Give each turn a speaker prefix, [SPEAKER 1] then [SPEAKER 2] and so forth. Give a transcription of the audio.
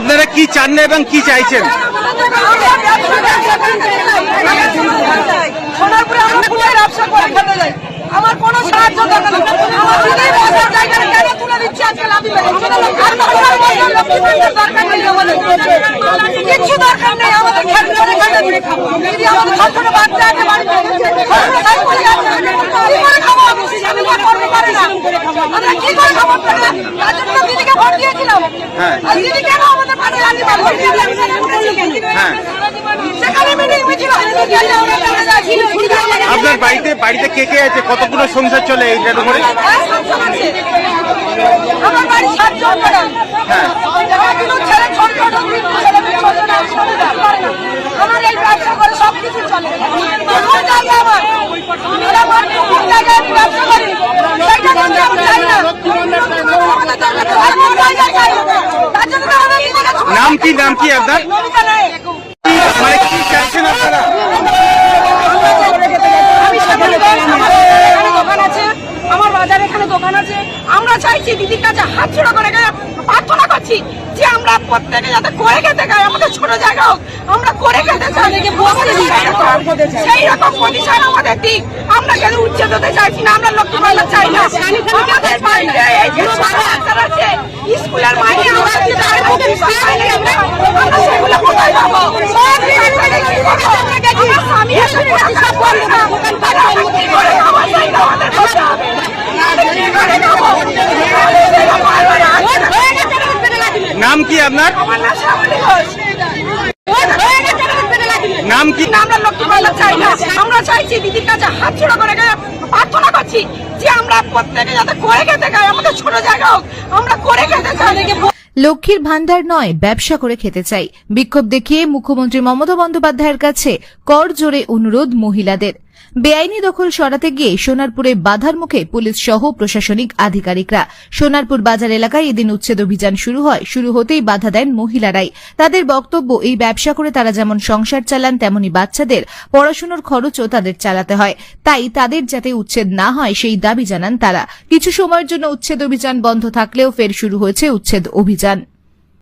[SPEAKER 1] আপনারা কি চান না এবং কি চাইছেন?
[SPEAKER 2] সাহায্য দরকার নেই, আমাদের নেই আমাদের বাচ্চা আছে বাড়িতে আমরা তাই করে যাচ্ছে কি করে খাব আমি ভোট করতে পারি না আমরা কি করে খাব আপনারা তার জন্য তো দিদিকে ভোট দিয়েছিলাম
[SPEAKER 1] হ্যাঁ।
[SPEAKER 2] আর দিদি কেন আমাদের পাশে লাঠি মারলো দিদি
[SPEAKER 1] হ্যাঁ
[SPEAKER 2] সেখানে মিটিং মিছিল
[SPEAKER 1] আপনার বাড়িতে বাড়িতে কে কে আছে? কতগুলো সংসার চলে এইটার উপরে হ্যাঁ।
[SPEAKER 2] আমার এই ব্যবসা করে সব কিছু চলে আমার জায়গা আমার আমার কোন জায়গায় আমি ব্যবসা করি সেটা কিন্তু আমি চাই না আমাদের জায়গাটা আমার জায়গায় চাই না। তার জন্য তো আমাদের নিজেকে ছুটি
[SPEAKER 1] নাম কি নাম কি আপনার? মানে কি চাইছেন
[SPEAKER 2] আমার এখানে দোকান আছে আমার বাজারে এখানে দোকান আছে আমরা চাইছি দিদির কাছে হাত ছোড়া করে প্রার্থনা করছি যে আমরা প্রত্যেকে যাতে করে খেতে গাই আমাদের ছোট জায়গা হোক আমরা করে খেতে চাই। আমাদের সেই রকম- সেই রকম পজিশন আমাদের দিক। আমরা কেন উচ্ছেদ হতে চাইছি না আমরা লক্ষ্মী ভান্ডার চাই না। আমাদের বাড়িতে এই যে ছোট বাচ্চারা আছে স্কুলের মাইনে আমরা দিতে পারব কি পাইনি আমরা আমরা সেগুলো কোথায় পাবো সব বাচ্চাকে কি করব? আমার স্বামী এসে টাকা পড়ে না তাহলে আমরা কি করে খাব সেইটা আমাদের বলতে হবে আমরা কি করে খাব?
[SPEAKER 1] নাম কি আপনার?
[SPEAKER 2] নাম
[SPEAKER 1] কি?
[SPEAKER 2] আমরা লক্ষ্মী ভান্ডার চাই না। আমরা চাইছি দিদির কাছে হাত ছোড়া করে প্রার্থনা করছি যে আমরা প্রত্যেকে যাতে করে খেতে খাই আমাদের ছোট জায়গা হোক আমরা করে খেতে চাই।
[SPEAKER 3] লক্ষ্মীর ভান্ডার নয়, ব্যবসা করে খেতে চাই। বিক্ষোভ দেখিয়ে মুখ্যমন্ত্রী মমতা বন্দ্যোপাধ্যায়ের কাছে কর জোরে অনুরোধ মহিলাদের। বেআইনি দখল সরাতে গিয়ে সোনারপুরে বাধার মুখে পুলিশ সহ প্রশাসনিক আধিকারিকরা। সোনারপুর বাজার এলাকায় এদিন উচ্ছেদ অভিযান শুরু হয়। শুরু হতেই বাধা দেন মহিলারাই। তাদের বক্তব্য, এই ব্যবসা করে তারা যেমন সংসার চালান, তেমনি বাচ্চাদের পড়াশুনোর খরচও তাদের চালাতে হয়। তাই তাদের যাতে উচ্ছেদ না হয়, সেই দাবি জানান তারা। কিছু সময়ের জন্য উচ্ছেদ অভিযান বন্ধ থাকলেও ফের শুরু হয়েছে উচ্ছেদ অভিযান। giận